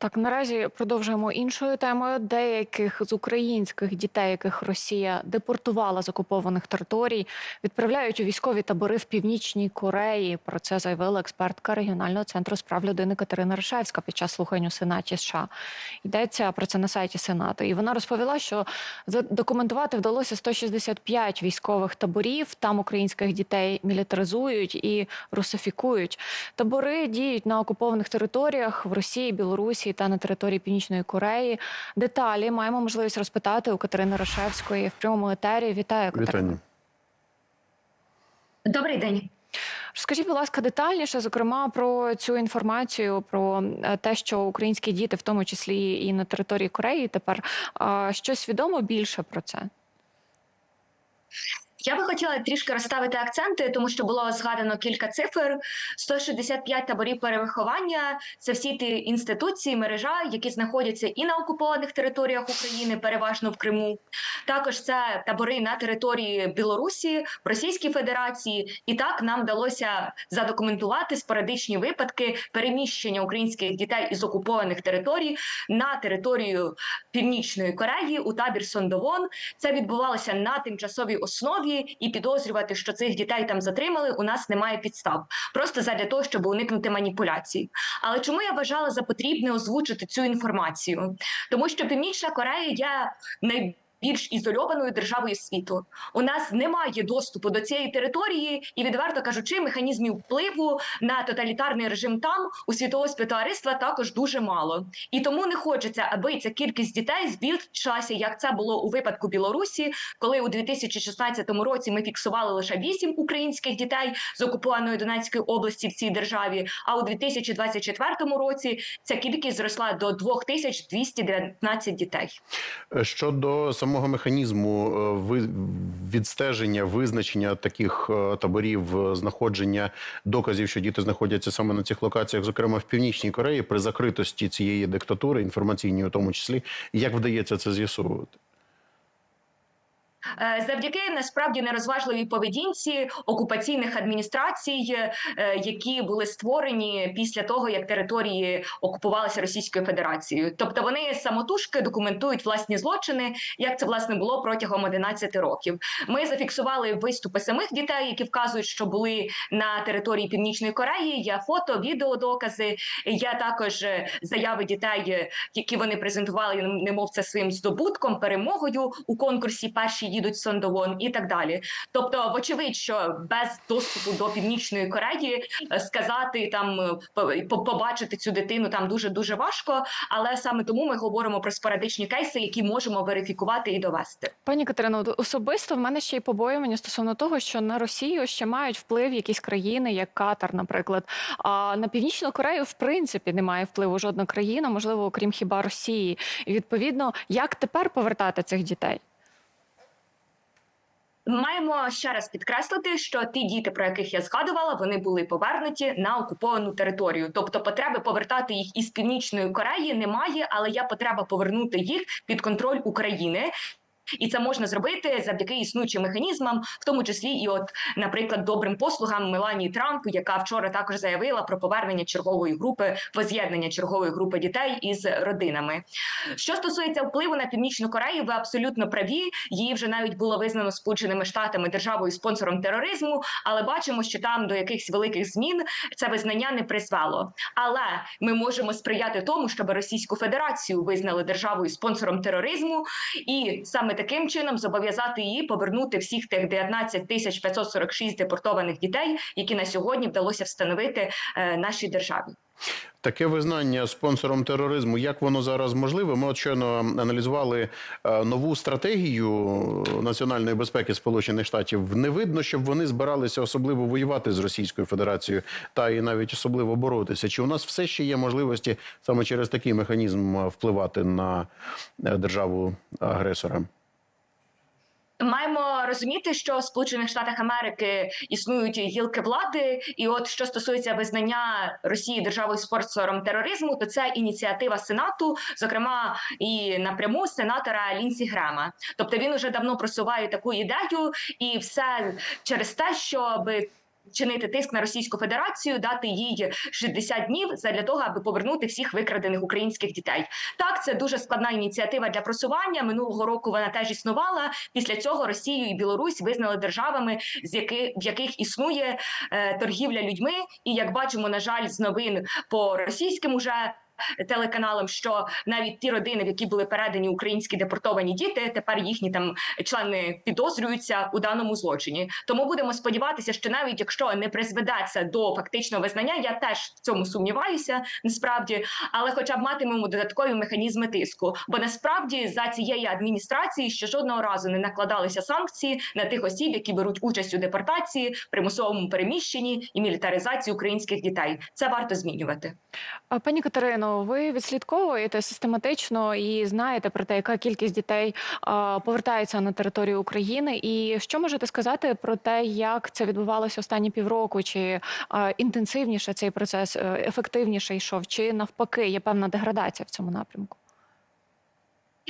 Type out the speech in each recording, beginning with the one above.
Так, наразі продовжуємо іншою темою. Деяких з українських дітей, яких Росія депортувала з окупованих територій, відправляють у військові табори в північній Кореї. Про це заявила експертка регіонального центру з прав людини Катерина Ришевська під час слухань у Сенаті США. Йдеться про це на сайті Сенату. І вона розповіла, що задокументувати вдалося 165 військових таборів. Там українських дітей мілітаризують і русифікують. Табори діють на окупованих територіях в Росії, Білорусі та на території Північної Кореї. Деталі маємо можливість розпитати у Катерини Рашевської в прямому етері. Вітаю Катерина. Добрий день. Скажіть, будь ласка, детальніше, зокрема, про цю інформацію, про е, те, що українські діти, в тому числі і на території Кореї, тепер щось відомо більше про це. Я би хотіла трішки розставити акценти, тому що було згадано кілька цифр: 165 таборів перевиховання. Це всі ті інституції, мережа, які знаходяться і на окупованих територіях України, переважно в Криму. Також це табори на території Білорусі, Російській Федерації. І так нам вдалося задокументувати спорадичні випадки переміщення українських дітей із окупованих територій на територію Північної Кореї у табір Сондовон. Це відбувалося на тимчасовій основі, і підозрювати, що цих дітей там затримали, у нас немає підстав. Просто задля того, щоб уникнути маніпуляцій. Але чому я вважала за потрібне озвучити цю інформацію? Тому що Північна Корея є най більш ізольованою державою світу у нас немає доступу до цієї території, і відверто кажучи, механізмів впливу на тоталітарний режим там у світового співтовариства також дуже мало. І тому не хочеться, аби ця кількість дітей збільшилася, як це було у випадку Білорусі, коли у 2016 році ми фіксували лише 8 українських дітей з окупованої Донецької області в цій державі. А у 2024 році ця кількість зросла до 2219 дітей. Щодо самого механізму е, відстеження, визначення таких е, таборів, е, знаходження доказів, що діти знаходяться саме на цих локаціях, зокрема в Північній Кореї, при закритості цієї диктатури, інформаційній у тому числі, як вдається це з'ясовувати? Е, Завдяки насправді нерозважливій поведінці окупаційних адміністрацій, е, які були створені після того, як території окупувалися Російською Федерацією. Тобто вони самотужки документують власні злочини, як це власне було протягом 11 років. Ми зафіксували виступи самих дітей, які вказують, що були на території Північної Кореї. Є фото, відеодокази. Є також е, заяви дітей, які вони презентували, немов це своїм здобутком, перемогою у конкурсі. Перші їдуть в Сондовон і так далі. Тобто, вочевидь, що без доступу до північної Кореї е, сказати там е, по- по- побачити цю дитину там дуже дуже важко. Але саме тому ми говоримо про спорадичні кейси, які можемо верифікувати і довести. Пані Катерино, особисто в мене ще й побоювання стосовно того, що на Росію ще мають вплив якісь країни, як Катар, наприклад. А на північну Корею, в принципі, немає впливу жодна країна, можливо, окрім хіба Росії. І відповідно, як тепер повертати цих дітей? Маємо ще раз підкреслити, що ті діти, про яких я згадувала, вони були повернуті на окуповану територію. Тобто, потреби повертати їх із північної Кореї немає, але є потреба повернути їх під контроль України. І це можна зробити завдяки існуючим механізмам, в тому числі і, от, наприклад, добрим послугам Меланії Трамп, яка вчора також заявила про повернення чергової групи, воз'єднання чергової групи дітей із родинами. Що стосується впливу на північну Корею, ви абсолютно праві. Її вже навіть було визнано Сполученими Штатами державою спонсором тероризму, але бачимо, що там до якихось великих змін це визнання не призвело. Але ми можемо сприяти тому, щоб Російську Федерацію визнали державою спонсором тероризму, і саме таким чином зобов'язати її повернути всіх тих 19 тисяч 546 депортованих дітей, які на сьогодні вдалося встановити е, нашій державі. Таке визнання спонсором тероризму, як воно зараз можливе? Ми от щойно аналізували е, нову стратегію національної безпеки Сполучених Штатів. Не видно, щоб вони збиралися особливо воювати з Російською Федерацією та і навіть особливо боротися. Чи у нас все ще є можливості саме через такий механізм е, впливати на державу агресора? Маємо розуміти, що в Сполучених Штатах Америки існують гілки влади, і от що стосується визнання Росії державою спонсором тероризму, то це ініціатива Сенату, зокрема і напряму сенатора Лінсі Грема. Тобто він уже давно просуває таку ідею, і все через те, щоб чинити тиск на Російську Федерацію, дати їй 60 днів для того, аби повернути всіх викрадених українських дітей. Так, це дуже складна ініціатива для просування. Минулого року вона теж існувала. Після цього Росію і Білорусь визнали державами, з яких в яких існує е, торгівля людьми. І як бачимо, на жаль, з новин по російським уже. Телеканалам, що навіть ті родини, в які були передані українські депортовані діти, тепер їхні там члени підозрюються у даному злочині. Тому будемо сподіватися, що навіть якщо не призведе це до фактичного визнання, я теж в цьому сумніваюся, насправді, але хоча б матимемо додаткові механізми тиску. Бо насправді за цієї адміністрації ще жодного разу не накладалися санкції на тих осіб, які беруть участь у депортації, примусовому переміщенні і мілітаризації українських дітей. Це варто змінювати. Пані Катерино, ви відслідковуєте систематично і знаєте про те, яка кількість дітей повертається на територію України. І що можете сказати про те, як це відбувалося останні півроку? Чи інтенсивніше цей процес, е, ефективніше йшов, чи навпаки є певна деградація в цьому напрямку?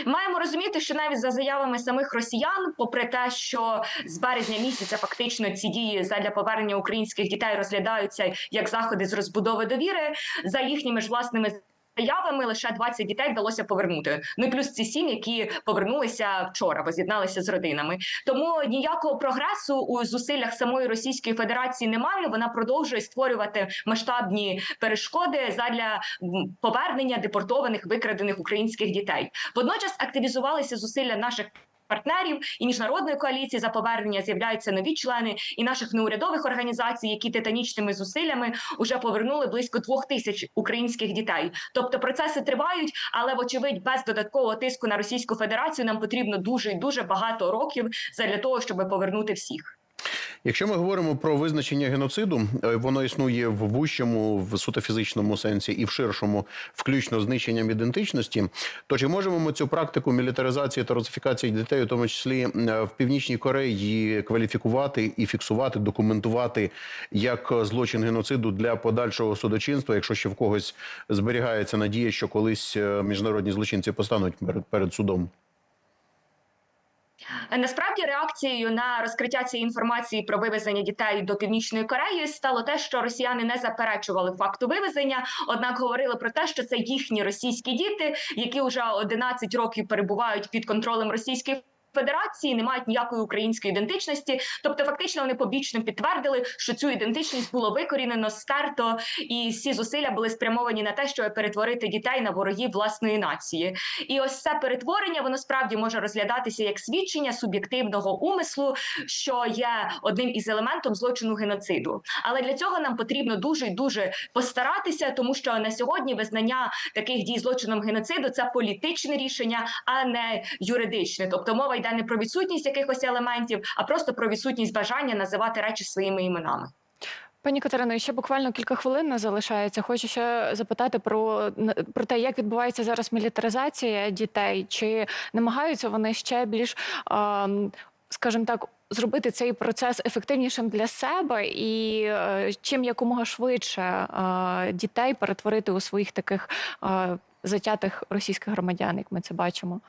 Маємо розуміти, що навіть за заявами самих росіян, попри те, що з березня місяця фактично ці дії задля повернення українських дітей розглядаються як заходи з розбудови довіри, за їхніми ж власними. Заявами лише 20 дітей вдалося повернути. Ну плюс ці сім, які повернулися вчора, бо з'єдналися з родинами. Тому ніякого прогресу у зусиллях самої Російської Федерації немає. Вона продовжує створювати масштабні перешкоди задля повернення депортованих викрадених українських дітей. Водночас активізувалися зусилля наших. Партнерів і міжнародної коаліції за повернення з'являються нові члени і наших неурядових організацій, які титанічними зусиллями вже повернули близько двох тисяч українських дітей. Тобто процеси тривають, але вочевидь без додаткового тиску на Російську Федерацію нам потрібно дуже і дуже багато років для того, щоб повернути всіх. Якщо ми говоримо про визначення геноциду, е, воно існує в вущому, в суто фізичному сенсі і в ширшому, включно знищенням ідентичності. То чи можемо ми цю практику мілітаризації та русифікації дітей, у тому числі е, в північній Кореї, кваліфікувати і фіксувати, документувати як злочин геноциду для подальшого судочинства, якщо ще в когось зберігається надія, що колись е, міжнародні злочинці постануть перед судом? Насправді реакцією на розкриття цієї інформації про вивезення дітей до північної Кореї стало те, що росіяни не заперечували факту вивезення однак говорили про те, що це їхні російські діти, які вже 11 років перебувають під контролем російської. Федерації не мають ніякої української ідентичності, тобто фактично вони побічно підтвердили, що цю ідентичність було викорінено, стерто, і всі зусилля були спрямовані на те, щоб перетворити дітей на ворогів власної нації. І ось це перетворення воно справді може розглядатися як свідчення суб'єктивного умислу, що є одним із елементом злочину геноциду. Але для цього нам потрібно дуже і дуже постаратися, тому що на сьогодні визнання таких дій злочином геноциду це політичне рішення, а не юридичне. Тобто мова йде не про відсутність якихось елементів, а просто про відсутність бажання називати речі своїми іменами. Пані Катерино, ще буквально кілька хвилин не залишається. Хочу ще запитати про, про те, як відбувається зараз мілітаризація дітей, чи намагаються вони ще більш, скажімо так, зробити цей процес ефективнішим для себе і е, чим якомога швидше е, дітей перетворити у своїх таких е, затятих російських громадян, як ми це бачимо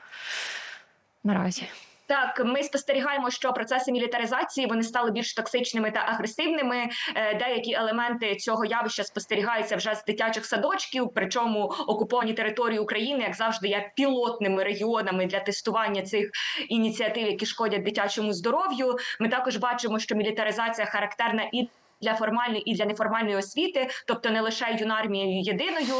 наразі. Так, ми спостерігаємо, що процеси мілітаризації вони стали більш токсичними та агресивними. Е, Деякі елементи цього явища спостерігаються вже з дитячих садочків. Причому окуповані території України, як завжди, є пілотними регіонами для тестування цих ініціатив, які шкодять дитячому здоров'ю. Ми також бачимо, що мілітаризація характерна і для формальної і для неформальної освіти, тобто не лише юнармією єдиною,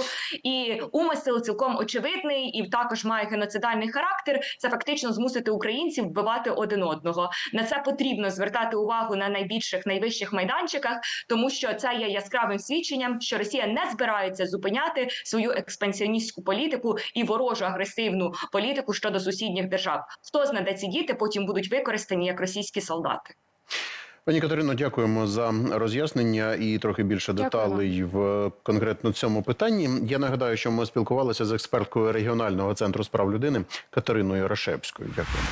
і умисел цілком очевидний, і також має геноцидальний характер. Це фактично змусити українців вбивати один одного. На це потрібно звертати увагу на найбільших найвищих майданчиках, тому що це є яскравим свідченням, що Росія не збирається зупиняти свою експансіоністську політику і ворожу агресивну політику щодо сусідніх держав. Хто знає, де ці діти потім будуть використані як російські солдати. Пані Катерино, дякуємо за роз'яснення і трохи більше деталей в конкретно цьому питанні. Я нагадаю, що ми спілкувалися з експерткою регіонального центру справ людини Катериною Рашевською. Дякуємо.